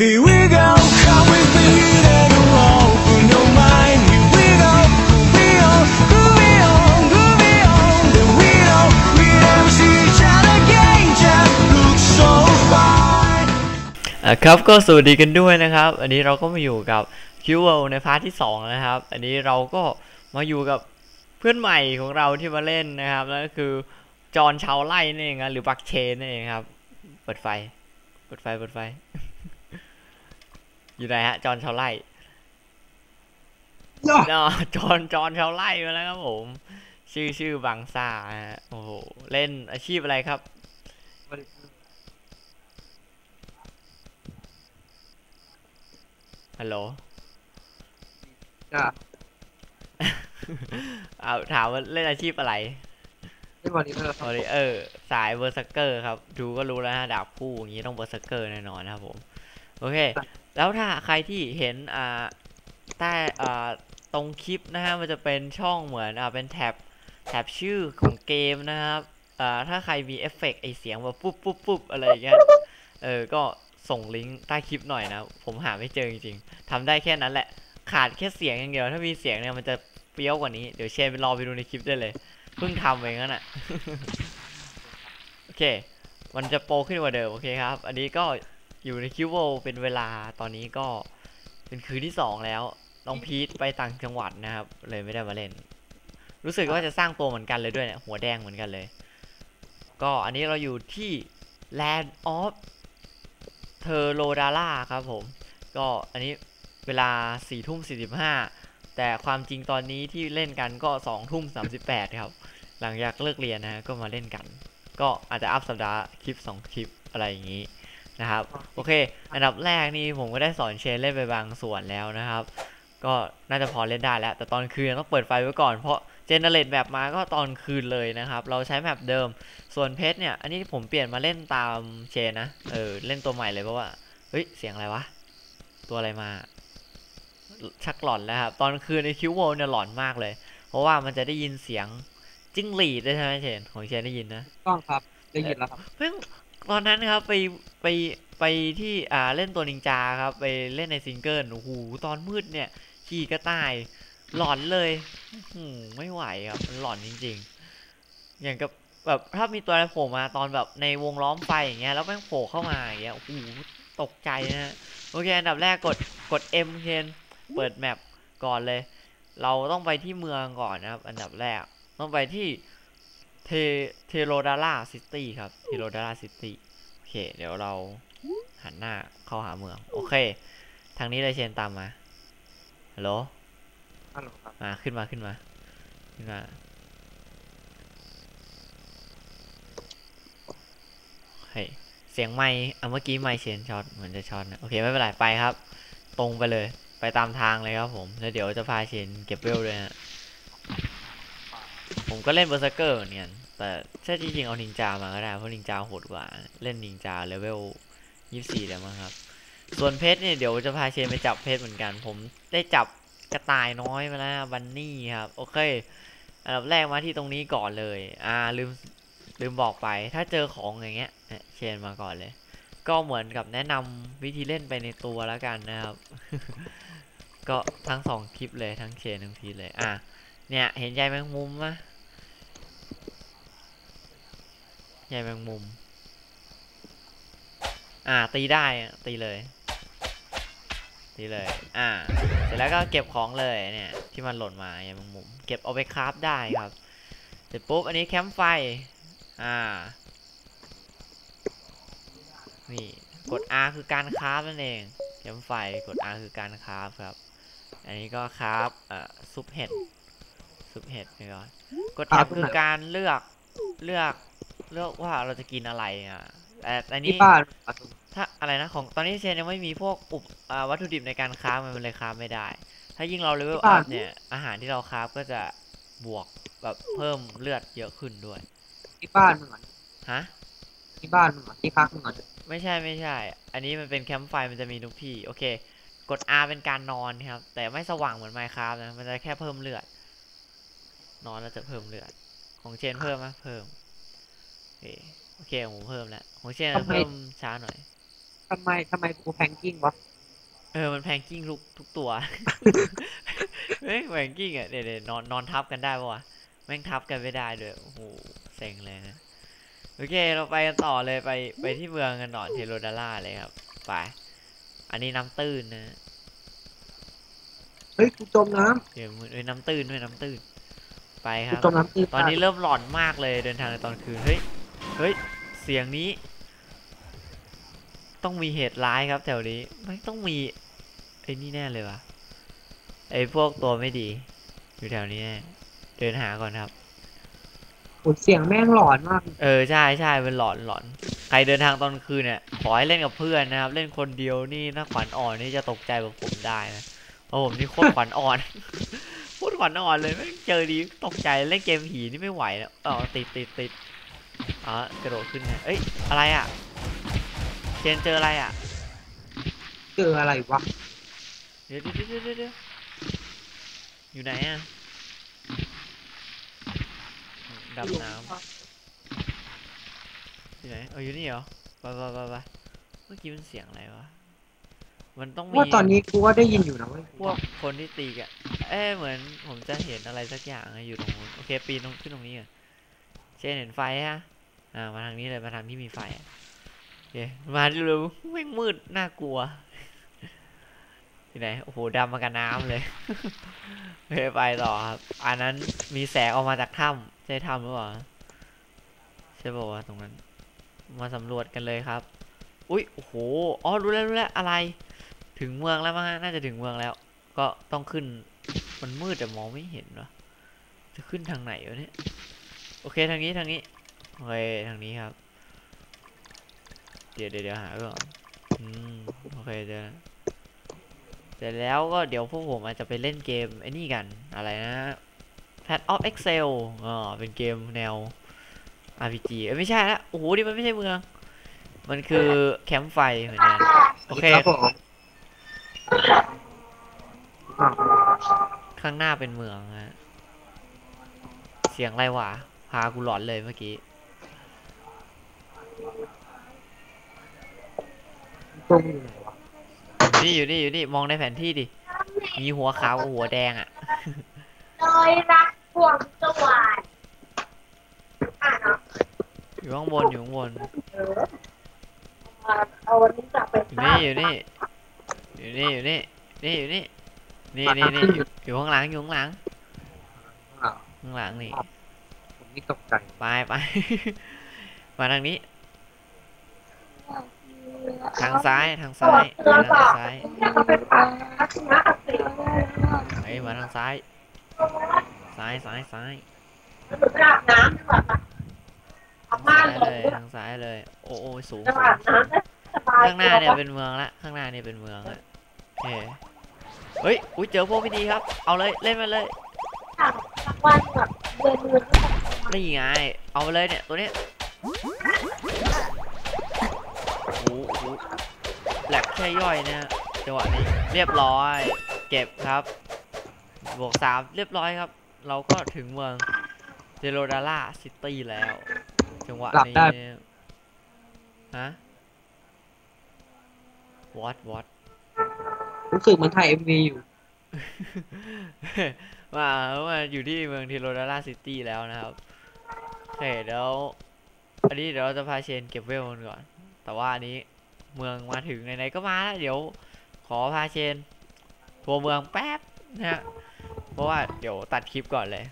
Here we go, come with me, let it open your mind. Here we go, groovy on, groovy on, groovy on. Then we know we never see each other again. Just look so fine. อะครับก็สวัสดีกันด้วยนะครับ อันนี้เราก็มาอยู่กับคิวเวลในพาร์ทที่สองนะครับ อันนี้เราก็มาอยู่กับเพื่อนใหม่ของเราที่มาเล่นนะครับนั่นก็คือจอห์นชาวไล่นั่นเองนะหรือบักเชนนั่นเองครับ เปิดไฟ เปิดไฟ เปิดไฟ อยู่ไหนฮะ จอห์นชาวไล่เนาะจอห์นจอห์นชาวไล่มาแล้วครับผม ชื่อชื่อบังซ่าฮะโอ้โหเล่นอาชีพอะไรครับฮัลโหลจ้าเอาถามว่าเล่นอาชีพอะไรเล่นบอลนี้เพื่อโอริเออร์สายเบอร์สเกอร์ครับ ดูก็รู้แล้วฮะดาบคู่อย่างนี้ต้องเบอร์สเกอร์แน่นอนนะครับผม โอเค แล้วถ้าใครที่เห็นอ่าใต้อ่าตรงคลิปนะฮะมันจะเป็นช่องเหมือนอ่าเป็นแท็บแท็บชื่อของเกมนะครับอ่าถ้าใครมีเอฟเฟกต์ไอเสียงแบบปุ๊บปุ๊บปุ๊บอะไรอย่างเงี้ยเออก็ส่งลิงก์ใต้คลิปหน่อยนะ ผมหาไม่เจอจริงๆทำได้แค่นั้นแหละขาดแค่เสียงอย่างเดียว ถ้ามีเสียงเนี่ยมันจะเปรี้ยวกว่านี้ เดี๋ยวเชนไปรอไปดูในคลิปได้เลย เพิ่งทำเองนั่นน่ะโอเค มันจะโปขึ้นกว่าเดิม โอเคครับ อันนี้ก็ อยู่ในคิวโวเป็นเวลาตอนนี้ก็เป็นคืนที่สองแล้วน้องพีทไปต่างจังหวัดนะครับ เลยไม่ได้มาเล่น รู้สึกว่าจะสร้างตัวเหมือนกันเลยด้วยเนี่ยหัวแดงเหมือนกันเลย ก็อันนี้เราอยู่ที่ Land of t e r r o d a l a ครับผม ก็อันนี้เวลา4ทุ่ม45แต่ความจริงตอนนี้ที่เล่นกันก็2ทุ่ม38ครับ หลังจากเลิกเรียนนะฮะก็มาเล่นกัน ก็อาจจะอัพสัปดาห์คลิป2คลิปอะไรอย่างนี้ นะครับ โอเค อันดับแรกนี่ผมก็ได้สอนเชนเล่นไปบางส่วนแล้วนะครับ ก็น่าจะพอเล่นได้แล้ว แต่ตอนคืนต้องเปิดไฟไว้ก่อนเพราะเจเนเรตแบบมาก็ตอนคืนเลยนะครับ เราใช้แมปเดิม ส่วนเพชรเนี่ย อันนี้ผมเปลี่ยนมาเล่นตามเชนนะ เออ เล่นตัวใหม่เลยเพราะว่า เฮ้ย เสียงอะไรวะ ตัวอะไรมา ชักหลอนแล้วครับ ตอนคืนในคิวโวเนี่ยหลอนมากเลย เพราะว่ามันจะได้ยินเสียงจิ้งหรีดด้วยใช่ไหมเชน ของเชนได้ยินนะ ต้องครับ ได้ยินแล้วครับ เพิ่ง ตอนนั้นครับไปไปไปที่อ่าเล่นตัวนินจาครับ ไปเล่นในซิงเกิลโอ้โหตอนมืดเนี่ยขี่กระต่ายหลอนเลยหือไม่ไหวครับมันหลอนจริง ๆ อย่างกับแบบถ้ามีตัวอะไรโผล่มาตอนแบบในวงล้อมไฟอย่างเงี้ยแล้วแม่งโผล่เข้ามาอย่างเงี้ยโอ้โหตกใจนะโอเคอันดับแรกกดกด M เชนเปิดแมปก่อนเลย เราต้องไปที่เมืองก่อนนะครับ อันดับแรกต้องไปที่ เทเทโรดาราซิตี้ครับเทโรดาราซิตี้โอเค เดี๋ยวเราหันหน้าเข้าหาเมือง โอเค ทางนี้เลยเชนตามมาฮัลโหลฮัลโหลครับมาขึ้นมาขึ้นมาขึ้นมาเฮ้ยเสียงไมค์อะเมื่อกี้ไมค์เชนช็อตเหมือนจะช็อตนะโอเคไม่เป็นไรไปครับ ตรงไปเลย ไปตามทางเลยครับผมแล้วเดี๋ยวจะพาเชนเก็บเวลด้วยนะผมก็เล่นเบอร์เซอร์เกอร์เหมือนกัน แต่ใช่จริงๆเอานินจามาก็ได้เพราะนินจาโหดกว่า เล่นนินจาเลเวลยี่สี่แล้วมั้งครับ ส่วนเพชรเนี่ยเดี๋ยวจะพาเชนไปจับเพชรเหมือนกัน ผมได้จับกระต่ายน้อยมาแล้วบันนี่ครับ โอเคอันดับแรกมาที่ตรงนี้ก่อนเลย อ่าลืมลืมบอกไป ถ้าเจอของอย่างเงี้ยเชนมาก่อนเลย ก็เหมือนกับแนะนำวิธีเล่นไปในตัวแล้วกันนะครับ ก็ทั้งสองคลิปเลยทั้งเชนทั้งพีเลย อะเนี่ยเห็นใยแมงมุมไหม ใยแมงมุม อ่า ตีได้อะตีเลย ตีเลย อ่า เสร็จแล้วก็เก็บของเลยเนี่ย ที่มันหล่นมาอย่างมุมๆเก็บเอาไปคราฟได้ครับ เสร็จปุ๊บอันนี้แคมป์ไฟ อ่า นี่ กด R คือการคราฟนั่นเอง แคมป์ไฟ กด R คือการคราฟครับ อันนี้ก็คราฟเอ่อซุปเห็ดซุปเห็ดไปก่อนกดแท็บคือการเลือกเลือก เลือกว่าเราจะกินอะไรอะแต่อันนี้ที่บ้านอะถ้าอะไรนะของตอนนี้เชนยังไม่มีพวกอุปอ่าวัตถุดิบในการค้าฟมันเลยค้าฟไม่ได้ ถ้ายิ่งเราเลเวลอัพเนี่ยอาหารที่เราค้าฟก็จะบวกแบบเพิ่มเลือดเยอะขึ้นด้วย ที่บ้านมันเหมือนฮะที่บ้านมันเหมือนที่พักมันเหมือนไม่ใช่ไม่ใช่ อันนี้มันเป็นแคมป์ไฟมันจะมีทุกที่โอเค กด R เป็นการนอนครับ แต่ไม่สว่างเหมือนไมค์คราฟนะมันจะแค่เพิ่มเลือด นอนแล้วจะเพิ่มเลือด ของเชนเพิ่มไหมเพิ่ม โอเคโอเคผมเพิ่มแล้วของเชนอเพิ่มช้าหน่อยทำไมทำไมกูแพงกิ้งวะเออ มันแพงกิ้งทุกทุกตัว เฮ้ยแพงกิ้งอะเดี๋ยวเดี๋ยวนอนนอนทับกันได้ปะวะ แม่งทับกันไม่ได้ด้วยโอ้โหเซ็งเลยนะ โอเค เราไปกันต่อเลยไปไปที่เมืองกันหน่อยเทโรดาร่าเลยครับ ไป อันนี้น้ำตื้นนะ เฮ้ยกูจมน้ำเดี๋ยวมือเอ้ยน้ำตื้นด้วยน้ำตื้น ไปครับ ตอนนี้เริ่มหลอนมากเลยเดินทางในตอนคืน เฮ้ย เฮ้ย เสียงนี้ ต้องมีเหตุร้ายครับแถวนี้ไม่ต้องมีไอ้นี่แน่เลยวะไอ้พวกตัวไม่ดี อยู่แถวนี้แน่เดินหาก่อนครับโอ้เสียงแม่งหลอนมาก เออใช่ใช่เป็นหลอนหลอนใครเดินทางตอนคืนเนี่ยขอให้เล่นกับเพื่อนนะครับ เล่นคนเดียวนี่ถ้าขวัญอ่อนนี่จะตกใจแบบผมได้นะเพราะผมนี่โคตรขวัญอ่อนโคตรขวัญอ่อนเลยไม่งเจอดีตกใจเล่นเกมผีนี่ไม่ไหวแล้วอ๋อติดติดติด อ๋อกระโดดขึ้นไงเอ้ย อะไรอะเชนเจออะไรอะ เจออะไรวะเดี๋ยวเดี๋ยวเดี๋ยวเดี๋ยวเดี๋ยวอยู่ไหนอะดำน้ำอยู่ไหนเอออยู่นี่เหรอไปไปไปไปเมื่อกี้มันเสียงอะไรวะ มันต้องมีว่าตอนนี้กูว่าได้ยินอยู่นะเว้ยพวกคนที่ตีกันเอ้ยเหมือนผมจะเห็นอะไรสักอย่างอะอยู่ตรงนู้นโอเคปีนตรงขึ้นตรงนี้ก่อน เช่นเห็นไฟฮะอ่ามาทางนี้เลยมาทางที่มีไฟโอเคมาเร็วไม่มืดน่ากลัวที่ไหนโอ้โหดำมากับน้ำเลยเคไปต่อครับอันนั้นมีแสงออกมาจากถ้ำใช่ถ้ำหรือเปล่าใช่ป่าวะตรงนั้น มาสำรวจกันเลยครับ อุ้ยโอ้โหอ๋อรู้แล้วรู้แล้วอะไร ถึงเมืองแล้วมั้งน่าจะถึงเมืองแล้ว ก็ต้องขึ้นมันมืดแต่มองไม่เห็นวะจะขึ้นทางไหนวะเนี่ย โอเคทางนี้ทางนี้โอเคทางนี้ครับ เดี๋ยวเดี๋ยวหาก่อนอืมโอเคเดี๋ยวเสร็จแล้วก็เดี๋ยวพวกผมอาจจะไปเล่นเกมไอ้นี่กันอะไรนะ Pad of Excel อ๋อเป็นเกมแนว RPG เอ้ยไม่ใช่ละโอ้โหนี่มันไม่ใช่เมือง มันคือแคมป์ไฟเหมือนกันโอเคครับผมข้างหน้าเป็นเมืองฮะเสียงอะไรวะ พากูหลอนเลยเมื่อกี้ตรงอยู่ไหนวะนี่อยู่นี่อยู่นี่มองในแผนที่ดิ มีหัวขาวกับหัวแดงอะ่ะ โดยรักพวงสวรรค์อะเนาะอยู่ข้างบนอยู่ข้างบนเออเอาวันนี้จะไปอยู่นี่อยู่นี่อยู่นี่อยู่นี่นี่อยู่นี่นี่นี่นี่อยู่อยู่ข้างหลังอยู่ข้างหลังอ้าวข้างหลังนี่ผม นี่ตกใจไปไป มาทางนี้ ทางซ้ายทางซ้ายมาทางซ้ายเอาไปปากทัศนคติเอ้ยมาทางซ้าย ซ้ายซ้ายซ้ายหนูไปอาบน้ำดีกว่าปะเอาม่าซ้านยลเลงยทางซ้ายเลย โอ้โอ้สูงจะสูอาบงน้ำได้สบายข้างหน้าเนี่ยเป็นเมืองละข้างหน้าเนี่ยเป็นเมืองละเฮ้เฮ้ยอุ้ยเจอพวกไม่ดีครับ เอาเลยเล่นมาเลยกลางวันแบบเดินเดิน นี่ไง เอาไปเลยเนี่ย ตัวเนี้ยโอ้โหโอ้โหแหลกแค่ย่อยเนะจังหวะนี้เรียบร้อย เก็บครับ บวกสามเรียบร้อยครับ เราก็ถึงเมืองเจโรดาร่าซิตี้แล้ว จังหวะนี้เนี่ยฮะ what what รู้สึกเหมือนถ่ายเอ็มวีอยู่มามาอยู่ที่เมืองเทโรดาร่าซิตี้แล้วนะครับโอ เคเดี๋ยวอันนี้เดี๋ยวเราจะพาเชนเก็บเวลก่อน แต่ว่าอันนี้เมืองมาถึงไหนๆก็มาแล้วเดี๋ยวขอพาเชนทัวร์เมืองแป๊บนะฮะเพราะว่าเดี๋ยวตัดคลิปก่อนเลย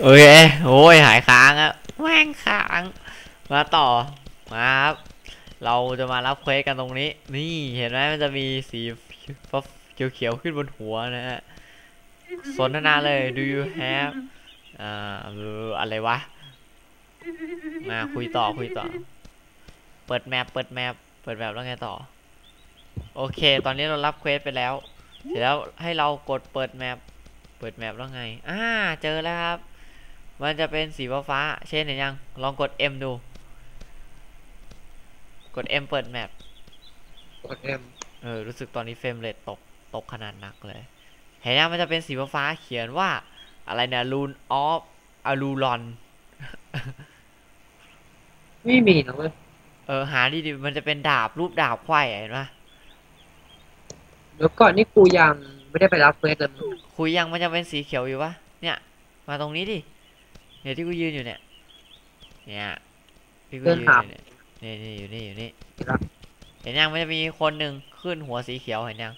โอเคโอ้ยหายค้างอะแม่งค้างมาต่อมาครับเราจะมารับเควสกันตรงนี้ นี่เห็นไหมมันจะมีสีฟ้าเขียวๆขึ้นบนหัวนะฮะสนทนาเลย do you have อ่าอะไรวะ มาคุยต่อคุยต่อ เปิดแมปเปิดแมปเปิดแมปแล้วไงต่อ โอเค ตอนนี้เรารับเควสไปแล้ว เสร็จแล้วให้เรากดเปิดแมปเปิดแมปแล้วไง อ่า เจอแล้วครับ มันจะเป็นสีฟ้าฟ้าๆเช่นเห็นยัง ลองกด M ดู กด M เปิดแมปกดเอ็มเออ รู้สึกตอนนี้เฟรมเรทตก ตกขนาดหนักเลย เห็นยังมันจะเป็นสีฟ้าๆเขียนว่า อะไรเนี่ย Rune of a l u r o n ไม่มีนะเว้ยเออหาดีๆมันจะเป็นดาบรูปดาบไขว้อะเห็นปะเดี๋ยวก่อนนี่กูยังไม่ได้ไปรับเควสเลยมึงคุยยังมันจะเป็นสีเขียวอยู่ปะเนี่ย มาตรงนี้ดิเนี่ยที่กูยืนอยู่เนี่ย เนี่ยที่กูยืนอยู่เนี่ยนี่นี่อยู่นี่อยู่นี่เห็นยังมันจะมีคนหนึ่งขึ้นหัวสีเขียวเห็นยัง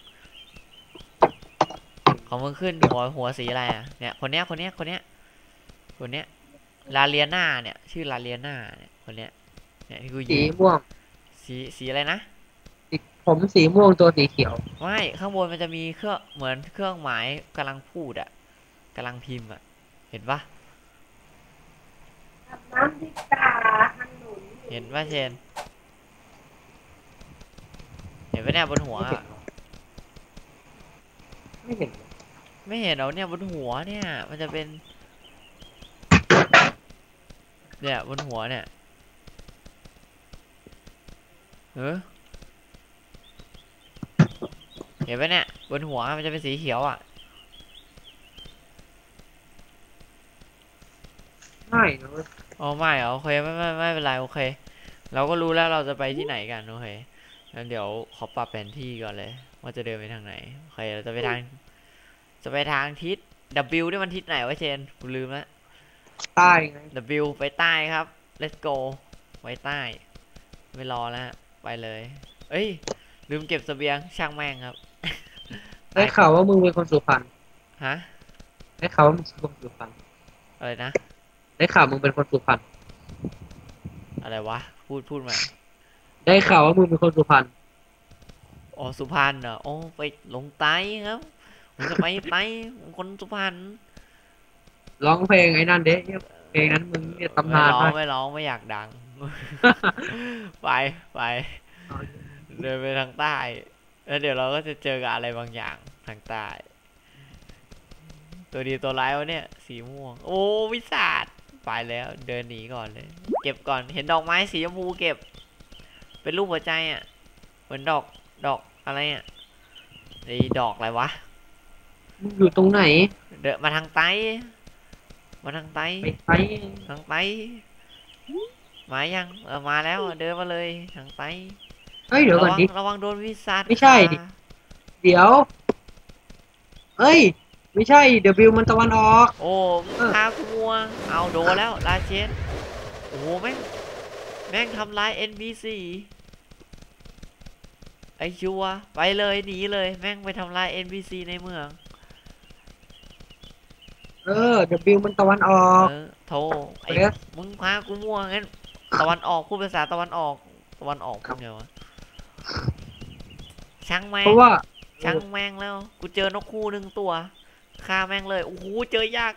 ของมึงขึ้นหัวหัวสีอะไรอะเนี่ยคนเนี้ยคนเนี้ยคนเนี้ยคนเนี้ยลาเลียนาเนี่ย ชื่อลาเลียนาเนี่ยคนเนี้ย เนี่ยที่กูสียืนม่วงสีสีอะไรนะสีผมสีม่วงตัวสีเขียว ไม่ข้างบนมันจะมีเครื่องเหมือนเครื่องหมายกำลังพูดอะกำลังพิมพ์อะเห็นปะอาบน้ำดีกว่าขนุนเห็นปะเชนเห็นปะเนี่ยบนหัวไม่เห็นอะไม่เห็นเลยไม่เห็นเหรอเนี่ยบนหัวเนี่ย มันจะเป็น เนี่ยบนหัวเนี่ย เออเห็นปะเนี่ยบนหัวมันจะเป็นสีเขียวอะไม่นะเว้ยอ๋อไม่เหรอโอเคไม่ไม่ไม่เป็นไรโอเค เราก็รู้แล้วเราจะไปที่ไหนกันโอเคงั้นเดี๋ยวขอปรับแผนที่ก่อนเลย ว่าจะเดินไปทางไหนโอเคเราจะไปทาง จะไปทางทิศ W นี่มันทิศไหนวะเชนกูลืมละใต้ไง W ไปใต้ครับ let's go ไปใต้ ไม่รอแล้วฮะ ไปเลย เอ้ย ลืมเก็บเสบียงช่างแม่งครับ ได้ข่าวว่ามึงเป็นคนสุพรรณ ฮะ ได้ข่าวว่ามึงเป็นคนสุพรรณ อะไรนะ ได้ข่าวมึงเป็นคนสุพรรณ อะไรวะ พูดพูดมา ได้ข่าวว่ามึงเป็นคนสุพรรณ อ๋อสุพรรณเหรอ โอ้ไปลงใต้ครับผมจะไปใต้ผมคนสุพรรณ ร้องเพลงไอ้นั่นเด้เนี่ยเพลงนั้นมึงเนี่ยตำนานไม่ร้องมากไม่ร้องไม่อยากดัง ไปไปเดินไปทางใต้ แล้วเดี๋ยวเราก็จะเจอกับอะไรบางอย่างทางใต้ ตัวดีตัวร้ายวะเนี่ย สีม่วง โอ้วิสาดไปแล้ว เดินหนีก่อนเลย เก็บก่อนเห็นดอกไม้สีชมพูเก็บ เป็นรูปหัวใจอะ เหมือนดอกดอกอะไรอะไอ้ดอกอะไรวะมึงอยู่ตรงไหน เดินมาทางใต้ มาทางใต้ไปไปทางใต้ มายังเออมาแล้วเดินมาเลยทางใต้เฮ้ยเดี๋ยวก่อนระวังดิระวังโดนวิสาดไม่ใช่ดิค่ะเดี๋ยวเอ้ย ไม่ใช่ W มันตะวันออก โอ้เออพากูมัว เอาโดนแล้วลาเชนโอ้โหแม่ง แม่งทำร้าย NPC ไอชัวร์ไปเลยหนีเลย แม่งไปทำลาย NPC ในเมือง เออ W มันตะวันออกเออโทรไอ้เอ๊ะมึงพากูมั่วงั้น ตะวันออกพูดภาษาตะวันออก ตะวันออกพูดไงวะช่างแม่งเพราะว่าช่างแม่งแล้ว กูเจอนกคู่หนึ่งตัวฆ่าแม่งเลยโอ้โหเจอยาก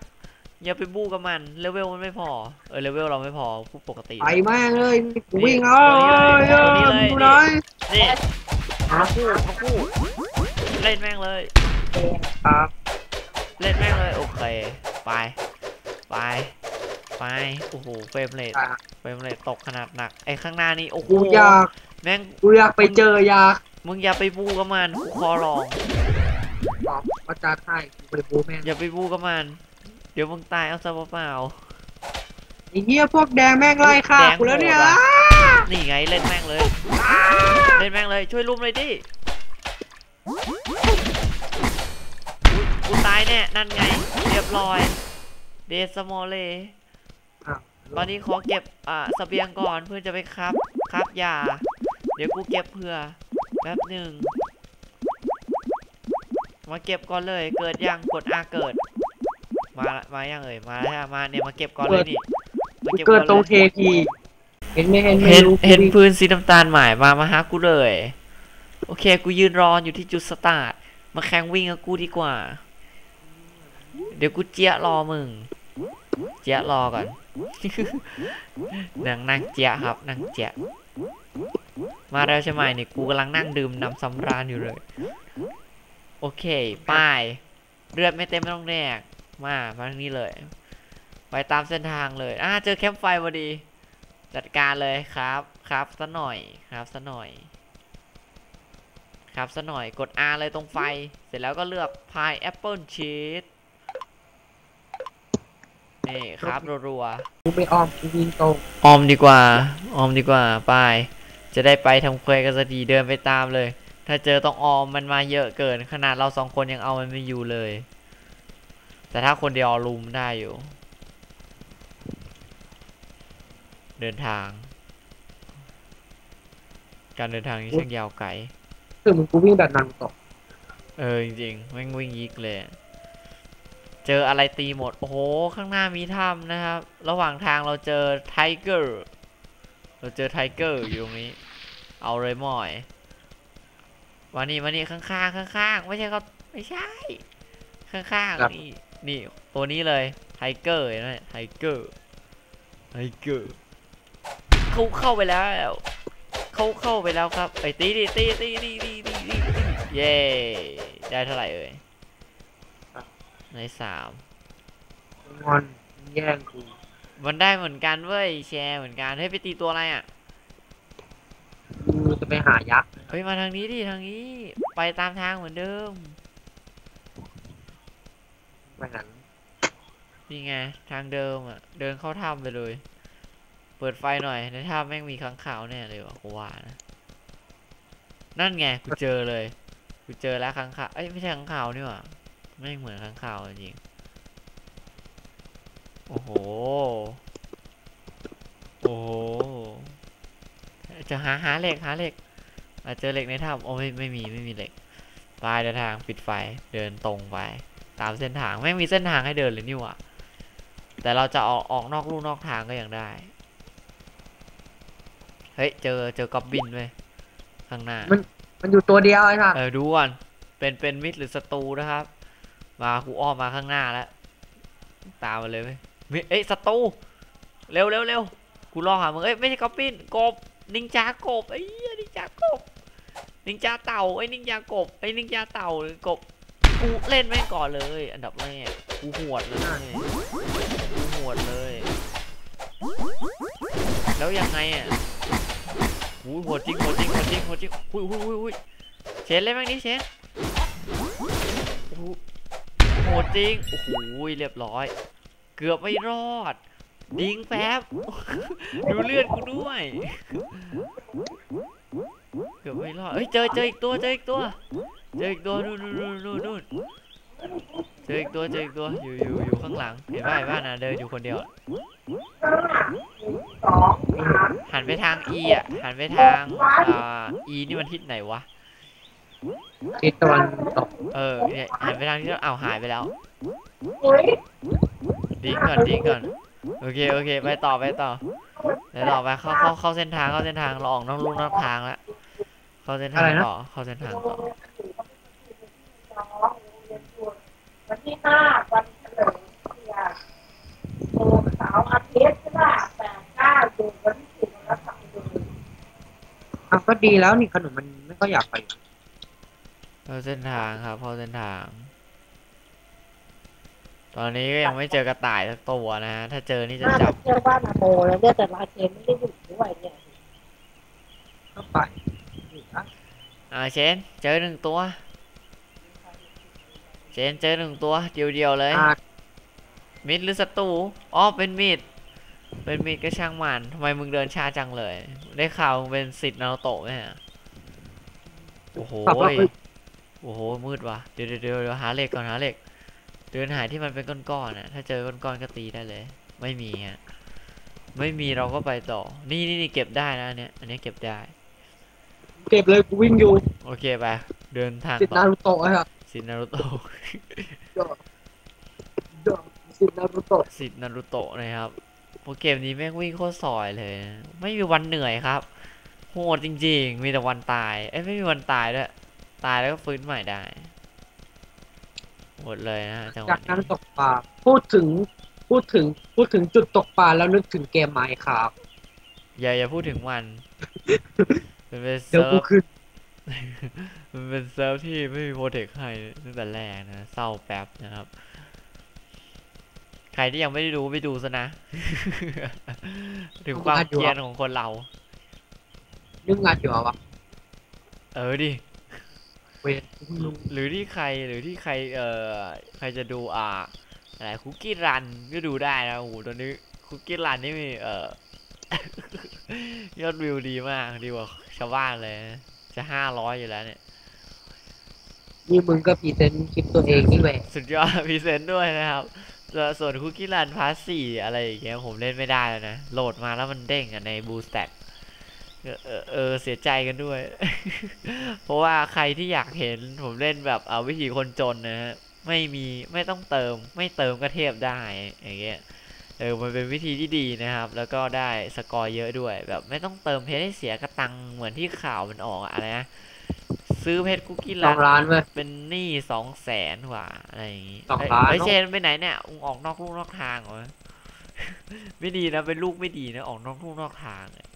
อย่าไปบู้กับมันเลเวลมันไม่พอเออเลเวลเราไม่พอพูดปกติไปแม่งเลยกูวิ่งนี่เอ้ยตัวเอ้นี้ยเลยดูตัวนี้หน่อยนี่นกคู่นกคู่เล่นแม่งเลยครับเล่นแม่งเลยโอเคไปไป ไป โอ้โห เฟรมเรทอะเฟรมเรทตกขนาดหนัก ไอ้ข้างหน้านี่ โอ้โหกูอยาก แม่ง กูอยากไปเจออยาก มึงอย่าไปบูกับมันกูขอร้องตอบประจานให้กูไปบูแม่งอย่าไปบูกับมัน เดี๋ยวมึงตายเอาซะเปล่าไอ้เหี้ยพวกแดงแม่งไล่ฆ่าแดงกูแล้วเนี่ยโหดอะๆนี่ไงเล่นแม่งเลย เล่นแม่งเลย ช่วยลุมเลยดิอุ๊ยกูตายแน่ นั่นไง เรียบร้อย เดสมอลเลอะ ตอนนี้ขอเก็บอ่าเสบียงก่อนเพื่อจะไปครับครับยา เดี๋ยวกูเก็บเผื่อแป๊บหนึ่งมาเก็บก่อนเลยเกิดยังกดอาเกิด มาละมายังเอ่ยมาแล้วมาเนี่ยมาเก็บก่อนเลยนี่มากูก็บเกิดอนลยตรงเทพีเห็นไหมเห็นไหมเห็นรู้เห็นกูวิ่งพื้นสีน้ำตาลหมายมามาหากูเลย โอเคกูยืนรออยู่ที่จุดสตาร์ทมาแข่งวิ่งกับกูดีกว่า เดี๋ยวกูเจี๊ยะรอมึง เจี๊ยะรอก่อน นั่งนั่งเจี๊ยะครับนั่งเจี๊ยะมาแล้วใช่ไหมเนี่ยกูกำลังนั่งดื่มน้ำสำราญอยู่เลย โอเคป้ายเลือดไม่เต็มไม่ต้องแดกมามาทางนี้เลย ไปตามเส้นทางเลยอ่าเจอแคมป์ไฟพอดี จัดการเลยครับครับซะหน่อยครับซะหน่อย ครับซะหน่อยกด R เลยตรงไฟ เสร็จแล้วก็เลือกพายแอปเปิลชีส นี่ครับรัวกูไม่อ้อมกูวิ่งตรงๆออมดีกว่า ออมดีกว่าไป จะได้ไปทำเควสกันสักทีเดินไปตามเลย ถ้าเจอต้องออมมันมาเยอะเกิน ขนาดเราสองคนยังเอามันไม่อยู่เลย แต่ถ้าคนเดียวลุมได้อยู่ เดินทาง การเดินทางนี้ช่างยาวไกล คือมึงกูวิ่งแบบนารูโตะเออจริงๆแม่งวิ่งยิกเลย เจออะไรตีหมด โอ้โห ข้างหน้ามีถ้ำนะครับ ระหว่างทางเราเจอไทเกอร์ เราเจอไทเกอร์อยู่ตรงนี้ เอาเลยหมอยมานี่มานี่ข้างๆข้างๆไม่ใช่เขาไม่ใช่ ข้างๆนี่นี่ตัวนี้เลยไทเกอร์เห็นไหมไทเกอร์ไทเกอร์เขาเข้าไปแล้วเขาเข้าไปแล้วครับไอ้ยตีดิตีตีตีตีตีตีตีเย้ได้เท่าไหร่เอ่ย ในสามงอนแย่งกูมันได้เหมือนกันเว้ยแชร์เหมือนกันเฮ้ยไปตีตัวอะไรอะกูจะไปหายักษ์เฮ้ยมาทางนี้ดิทางนี้ไปตามทางเหมือนเดิมไปนั้นนี่ไงทางเดิมอะ เดินเข้าถ้ำไปเลย เปิดไฟหน่อยในถ้ำแม่งมีค้างคาวแน่เลยว่ะกูว่านะนั่นไงกูเจอเลยกูเจอแล้วค้างคาวเอ้ยไม่ใช่ค้างคาวนี่หว่า ไม่งเหมือนค้างคาวจริงๆโอ้โห โอ้โห จะหาหาเหล็กหาเหล็กอาเจอเหล็กในถ้ำโอ้ไม่ไม่มีไม่มีเหล็กไปเดินทางปิดไฟเดินตรงไป ตามเส้นทางแม่งมีเส้นทางให้เดินเลยนี่หว่าแต่เราจะออกออกนอกลู่นอกทางก็ยังได้ เฮ้ยเจอเจอกอบบินเว้ยข้างหน้ามันอยู่ตัวเดียวไอ้ค่ะเออดูก่อนเป็นเป็นมิตรหรือศัตรูนะครับ มากูอ้อมมาข้างหน้าแล้ว ตามมาเลยเว้ยมิเอ้ยศัตรูเร็วเร็วเร็วกูรอหามึงเอ้ยไม่ใช่กอบบินกบนินจากบไอ้นินจากบนินจาเต่าไอ้นินจากบไอ้นินจาเต่ากบกูเล่นแม่งก่อนเลย อันดับแรกกูหวดเลยกูหวดเลย แล้วยังไงอะหูยโหดจริงโหดจริงโหดจริงโหดจริงหุยหุยหุยหุยเชนเล่นแม่งดิเชน หดจริง โอ้โหเรียบร้อย เกือบไม่รอด ดิงแป๊บ ดูเลือดกูด้วย เกือบไม่รอดเฮ้ยเจอเจออีกตัวเจออีกตัว เจออีกตัวนู่นนู่นนู่นนู่นเจออีกตัวเจออีกตัวอยู่อยู่อยู่ข้างหลัง เห็นป่ะเห็นป่ะนะเดินอยู่คนเดียวหันไปทาง E อะหันไปทางอ่า E นี่มันทิศไหนวะ ทิศตะวันตกเออเนี่ยหันไปทางที่เราเอาวหายไปแล้วเฮ้ยดิ้งก่อนดิ้งก่อน โอเคโอเค ไปต่อไปต่อไปต่อไปเข้าเข้าเข้าเส้นทางเข้าเส้นทางเราออกนอกลู่นอกทางแล้วเข้าเส้นทางต่อเข้าเส้นทางต่อสองเรียนตัววันที่ห้าวันเฉลิมเกียรติโอ้เสาร์อาทิตย์ใช่ป่ะแปดเก้าอยู่วันที่สิบวันละสองเดือนอะก็ดีแล้วนี่ขนมมันไม่ก็อยากไป เข้าเส้นทางครับเข้าเส้นทาง ตอนนี้ก็ยังไม่เจอกระต่ายสักตัวนะฮะถ้าเจอนี่จะน่าจัจะบเที่ยวบ้านอาโมแล้วเนี่ยแต่ลาเจนไม่ได้อยู่ด้วยเนี่ยก็ไปนี่อะอ่าเชนเจอหนึ่งตัว เชนเจอหนึ่งตัวเดียวเดียวๆเลย อะมิดหรือศัตรูอ๋อเป็นมิดเป็นมิดก็ช่างมันทำไมมึงเดินช้าจังเลย ได้ข่าวมึงเป็นสิทธิ์นารูโตะไหมฮะโอ้โห ขับรถไป โอ้โห มืดว่ะเดี๋ยวเดี๋ยวเดี๋ยวเดี๋ยวหาเหล็กก่อนหาเหล็ก เดินหาที่มันเป็นก้อนๆน่ะถ้าเจอก้อนๆก็ตีได้เลย ไม่มีฮะ ไม่มีเราก็ไปต่อ นี่นี่นี่เก็บได้นะอันเนี้ย อันเนี้ยเก็บได้ เก็บเลยกูวิ่งอยู่ โอเคไป เดินทางติดต่นาอรูโตะไอ้ค่ะสิทธิ์นารูโตะติดนารูโตะสิทธิ์นารูโตะนะครับโปรเกมนี้แม่งวิ่งโคตรสอยเลยนะไม่มีวันเหนื่อยครับ โหดจริงๆ มีแต่วันตาย เอ้ยไม่มีวันตายด้วย ตายแล้วก็ฟื้นใหม่ได้ หมดเลยนะฮะจังหจาวะกนั้นนี้ตกปลาพูดถึงพูดถึงพูดถึงจุดตกปลาแล้วนึกถึงเกมไมค์ครับอย่าอย่าพูดถึงมัน มันเป็นเดี๋ยวเซิกูร์ฟขึ้นมันเป็นเซิร์ฟที่ไม่มีโปรเทคให้ตั้งแต่แรกนะเศร้าแป๊บนะครับ ใครที่ยังไม่ได้ดูไปดูซะนะ ถึงความเกรียนของคนเรา นึกงานอยู่อะวะ เออดิ เวนกูเพิ่งรู้หรือที่ใครหรือที่ใครเอ่อใครจะดูอ่าอะไรคุกกี้รันก็ดูได้นะโอ้โหตอนนี้คุกกี้รันนี่มีเอ่อยอดวิวดีมากดีกว่าชาวบ้านเลยนะจะห้าร้อยอยู่แล้วเนี่ยนี่มึงก็พรีเซนต์คลิปตัวเองนี่แหละสุดยอดพรีเซนต์ด้วยนะครับส่วนส่วนคุกกี้รันพาร์สี่อะไรอย่างเงี้ยผมเล่นไม่ได้แล้วนะ โหลดมาแล้วมันเด้งอะในบูสแต็ก เออเสียใจกันด้วย เพราะว่าใครที่อยากเห็นผมเล่นแบบเอาวิธีคนจนนะฮะไม่มีไม่ต้องเติม ไม่เติมก็เทพได้อย่างเงี้ยเออมันเป็นวิธีที่ดีนะครับ แล้วก็ได้สกอร์เยอะด้วย แบบไม่ต้องเติมเพชรให้เสียกระตังเหมือนที่ข่าวมันออกอะไรนะซื้อเพชรคุกกี้ร้านเว้ยเป็นหนี้สองแสนกว่าอะไรอย่างงี้สองเฮ้ยล้านเฮ้ยเนอเชนไปไหนเนี่ยมึงออกนอกลู่นอกทางเหรอไม่ดีนะเป็นลูกไม่ดีนะออกนอกลู่นอกทางเนี่ย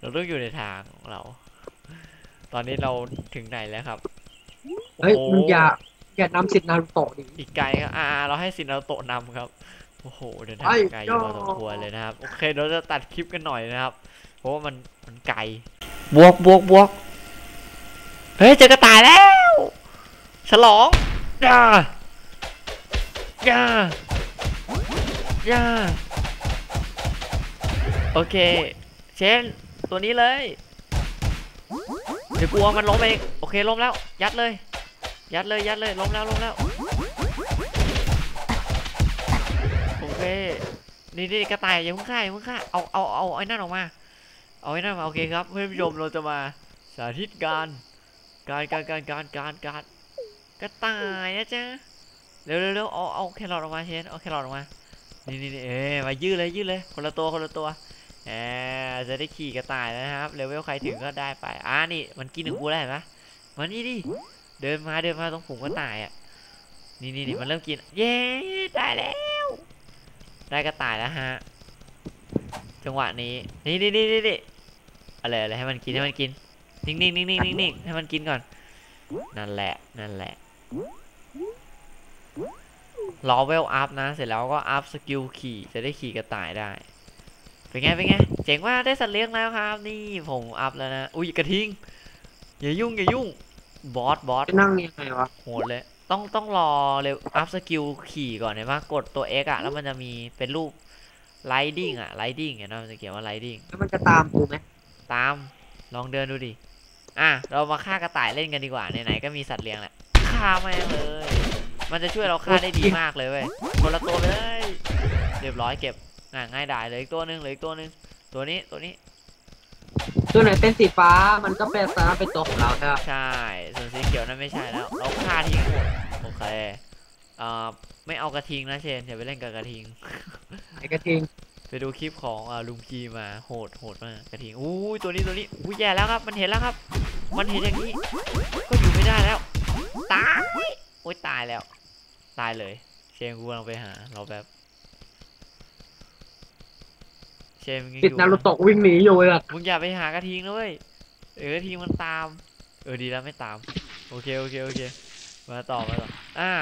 เราต้องอยู่ในทางของเรา ตอนนี้เราถึงไหนแล้วครับเฮ้ยโอ้โหมึงอย่าอย่านำสิทธิ์นารุโตะดิอีกไกลครับอ่า เราให้สินเราโตะนำครับโอ้โหเดินทางไอ้ไกลอยู่พอโย่สมควรเลยนะครับ โอเคเราจะตัดคลิปกันหน่อยนะครับ เพราะว่ามันมันไกลบวกบวกบวกเฮ้ยเจอกระต่ายแล้ว ฉลองย่าย่าย่า โอเค เชนตัวนี้เลย เดี๋ยวกลัวมันล้มเอง โอเคล้มแล้ว ยัดเลย ยัดเลย ยัดเลย ล้มแล้วล้มแล้ว โอเค นี่นี่กระต่ายอย่าเพิ่งฆ่าอย่าเพิ่งฆ่า เอาเอาเอาไอ้นั่นออกมา เอาไอ้นั่นมา โอเคครับเพื่อนผู้ชมเราจะมาสาธิตการ การการการการการการกระต่ายนะจ๊ะเร็วเร็วเร็วเอาเอาแครอทออกมาเชนเอาแครอทออกมา นี่นี่นี่เอ้ยมายืดเลยยืดเลย คนละตัวคนละตัว แหมจะได้ขี่กระต่ายแล้วนะครับเลเวลใครถึงก็ได้ไปอ่านี่มันกินหนึ่งกูได้เห็นปะมานี่ดิเดินมาเดินมาตรงฝูงกระต่ายอะนี่นี่นี่มันเริ่มกินเย้ได้แล้ว ได้กระต่ายแล้วฮะจังหวะนี้นี่นี่นี่นี่นี่อะไรอะไรให้มันกินให้มันกินนิ่งนิ่งนิ่งนิ่งนิ่งนิ่งให้มันกินก่อน นั่นแหละนั่นแหละรอเวลอัพนะ เสร็จแล้วก็อัพสกิลขี่จะได้ขี่กระต่ายได้ เป็นไงเป็นไงเจ๋งว่าได้สัตว์เลี้ยงแล้วครับ นี่ผมอัพแล้วนะอุ้ยกระทิงอย่ายุ่งอย่ายุ่งบอสบอสจะนั่งยังไงวะโหดเลยต้องต้องรอเร็วอัพสกิลขี่ก่อนเห็นปะกดตัว X อะแล้วมันจะมีเป็นรูปไลดิ้งอะไลดิ้งเห็นปะมันจะเขียนว่าไลดิ้งแล้วมันจะตามกูไหมตามลองเดินดูดิอะเรามาฆ่ากระต่ายเล่นกันดีกว่าไหนๆก็มีสัตว์เลี้ยงแหละฆ่าแม่งเลย มันจะช่วยเราฆ่าได้ดีมากเลยเว้ยคนละตัวเลยเรียบร้อยเก็บ อะง่ายดายเหลยอีกตัวหนึงเหลยอีกตัวหนึงตัวนี้ตัวนี้ตัวไหนเป็นสีฟ้ามันก็เป็นสามารถเป็นตัวของเราใช่ปะใช่ส่วนสีเขียวนั่นไม่ใช่แล้วเราฆ่าทิ้งหมดโอเคเอ่อไม่เอากระทิงนะเชนอย่าไปเล่นกับกระทิงไอ้กระทิงไปดูคลิปของอ่าลุงพีมาโหดโหดมากกระทิงอู้ยตัวนี้ตัวนี้อู้ยแย่แล้วครับ มันเห็นแล้วครับ มันเห็นอย่างนี้ก็อยู่ไม่ได้แล้วตายโอ้ยตายแล้ว ตายเลย เชนกูกำลังไปหาเราแบบ เชนมึงยังติดอยู่นารุไหมโตะวิ่งหนีอยู่เลยอะมึงอย่าไปหากระทิงนะเว้ยเออกระทิงมันตาม เออดีแล้วไม่ตาม โอเคโอเคโอเคมาต่อมาต่ออ่า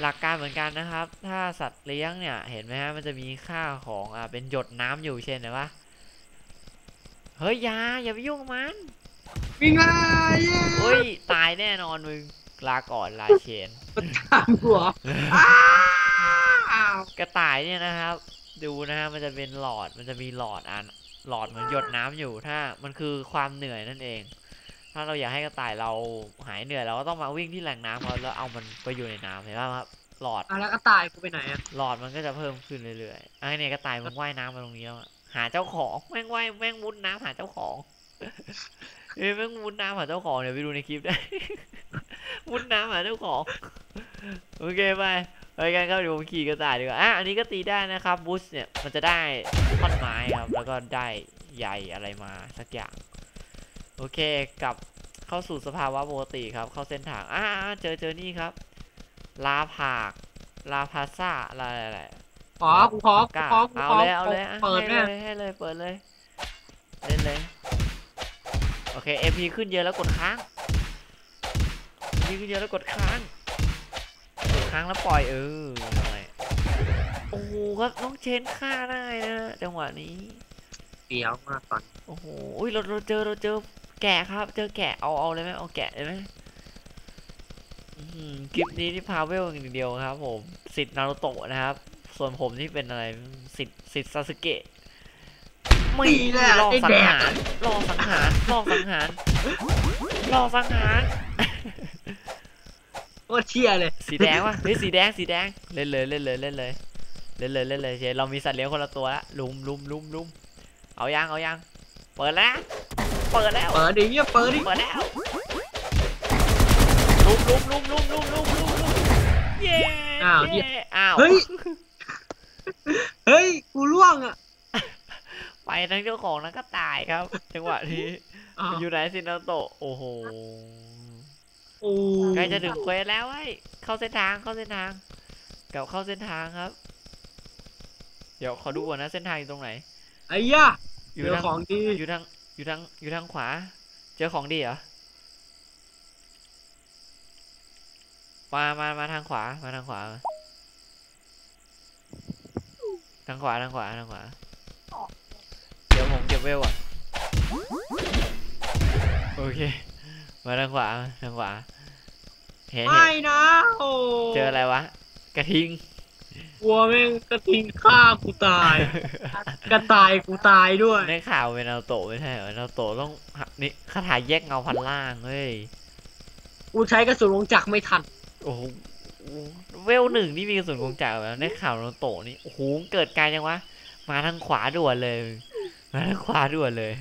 หลักการเหมือนกันนะครับ ถ้าสัตว์เลี้ยงเนี่ย เห็นไหมฮะมันจะมีค่าของอ่าเป็นหยดน้ำอยู่เช่นไหนปะเฮ้ยอยาอย่าไปยุ่งกับมันวิ่งเลยเย้เฮ้ยตายแน่นอนมึงลาก่อนลาเชนตามกูเหรออ้าว กระต่ายเนี่ยนะครับ ดูนะฮะมันจะเป็นหลอดมันจะมีหลอดอันหลอดเหมือนหยดน้ำอยู่ถ้า มันคือความเหนื่อยนั่นเอง ถ้าเราอยากให้กระต่ายเราหายเหนื่อยเราก็ต้องมาวิ่งที่แหล่งน้ำเขาแล้วเอามันไปอยู่ในน้ำเห็นป่ะครับหลอดอะแล้วก็ตายกูไปไหนอะหลอดมันก็จะเพิ่มขึ้นเรื่อยๆไอ้เนี่ยกระต่ายมันว่ายน้ำมาตรงนี้แล้วอะหาเจ้าของแม่งว่ายแม่งมุดน้ำหาเจ้าของเอ้ยแม่งมุดน้ำหาเจ้าของเดี๋ยวไปดูในคลิปได้มุดน้ำหาเจ้าของโอเคไป ไปกันครับเดี๋ยวผมขี่กระต่ายดีกว่าอะอันนี้ก็ตีได้นะครับบูสเนี่ยมันจะได้ท่อนไม้ครับแล้วก็ได้ใยอะไรมาสักอย่าง โอเคกลับเข้าสู่สภาวะปกติครับ เข้าเส้นทางอ่าเจอเจอนี่ครับ ลาผากลาพาซ่าอะไรอะไรขอกูขอกูกล้าขอกูเอาขอเลยเอาเลยอะเปิดให้แน่เลยให้เลยเปิดเลยเล่นเลยโอเค MP ขึ้นเยอะแล้วกดค้าง MP ขึ้นเยอะแล้วกดค้างกด ค้างแล้วปล่อยเอออะไรโอ้โหครับน้องเชนฆ่าได้นะจังหวะนี้เดี๋ยวมากก่อนโอ้โหอุ้ยเราเราเจอเราเจอแกะครับ เจอแกะเอาเอาเลยไหมเอาแกะเลยไหมอื้อหือคลิปนี้ที่พาเวลอย่างเดียวครับ ผมสิทธิ์นารูโตะนะครับ ส่วนผมนี่เป็นอะไรสิทธิ์สิทธิ์ซาสึเกะไม่นี่แหละรอไอ้สังแดกหารรอสังหารรอสังหารรอสังหาร โคตรเชี่ยเลย สีแดงวะเฮ้ยสีแดงสีแดงเล่นเลยเล่นเลยเล่นเลยเล่นเลยเล่นเลยเชเรามีสัตว์เลี้ยงคนละตัวละลุมลุมลุมลุมเอายังเอายังเปิดแล้วเปิดแล้วเปิดดิเงี้ยเปิดดิเปิดแล้วลุมลุมลุมลุมลุมลุมลุมลุมเย้อ้าวเย้อ้าวเฮ้ยเฮ้ยกูล่วงอะไปทั้งเจ้าของนั้นก็ตายครับ จังหวะนี้อ้าวอยู่ไหนซินาโตะโอ้โหโอ้ ใกล้จะถึงเควสแล้วไอ้ยเข้าเส้นทางเข้าเส้นทางกลับเข้าเส้นทางครับ เดี๋ยวขอดูก่อนนะเส้นทางอยู่ตรงไหนไอ้ย่าอยู่เจอทางของดีอยู่ทางอยู่ทางอยู่ทางขวา เจอของดีเหรอมามามาทางขวามาทางขวามาทางขวาทางขวาทางขวาเดี๋ยวผมเก็บเวลก่อนโอเค มาทางขวามาทางขวาเห็นเห็ไม่นนะโอ้เจออะไรวะ กระทิงกลัวแม่งกระทิงฆ่ากูตาย กระตายกูตายด้วยในข่าวเป็นนาโตะไม่ใช่เหรอนาโตะต้องหานี่คาถาแยกเงาพันล่างเฮ้ยกูใช้กระสุนวงจักรไม่ทัน โอ้โหเวลหนึ่งนี่มีกระสุนกงจักรแล้วในข่าวนาโตะนี่โอ้โหเกิดไกลจังวะมาทางขวาด่วนเลย มาทางขวาด่วนเลย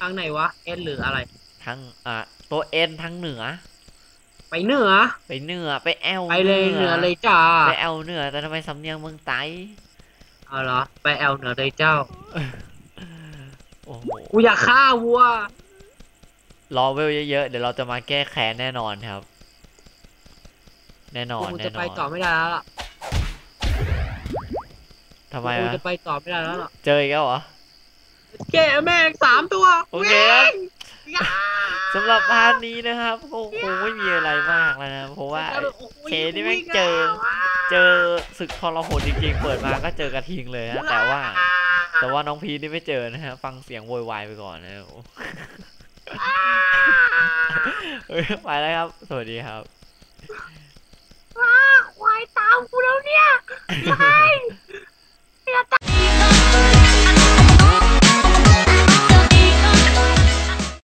ทางไหนวะเอ็นหรืออะไรทางอะ ตัวเอ็นทางเหนือ ไปเหนือ ไปเหนือไปแอลไปเลยเหนือเลยจ้าไปแอลเหนือแต่ทำไมสำเนียงเมืองไตเอาเหรอไปแอลเหนือเลยเจ้าโอ้โหกูอยากฆ่าวัวรอเวลเยอะๆเดี๋ยวเราจะมาแก้แค้นแน่นอนครับ แน่นอนกูแน่จะนไปอนต่อไม่ได้แล้วล่ะทำไมกูวะจะไปต่อไม่ได้แล้วล่ะเจออีกแล้วเหรอแกแม่งสามตัวโอเคครับ วิ่ง สำหรับพาร์ทนี้นะครับก็คงไม่มีอะไรมากแล้วนะ เพราะว่าเคนี่แม่งเจอ เจอศึกทรหดจริงๆ เปิดมาก็เจอกระทิงเลยฮะแต่ว่า แต่ว่าน้องพีนี่ไม่เจอนะฮะฟังเสียงโวยวายไปก่อนนะโอ้เฮ้ยไปแล้วครับ สวัสดีครับควายตามกูแล้วเนี่ยไม่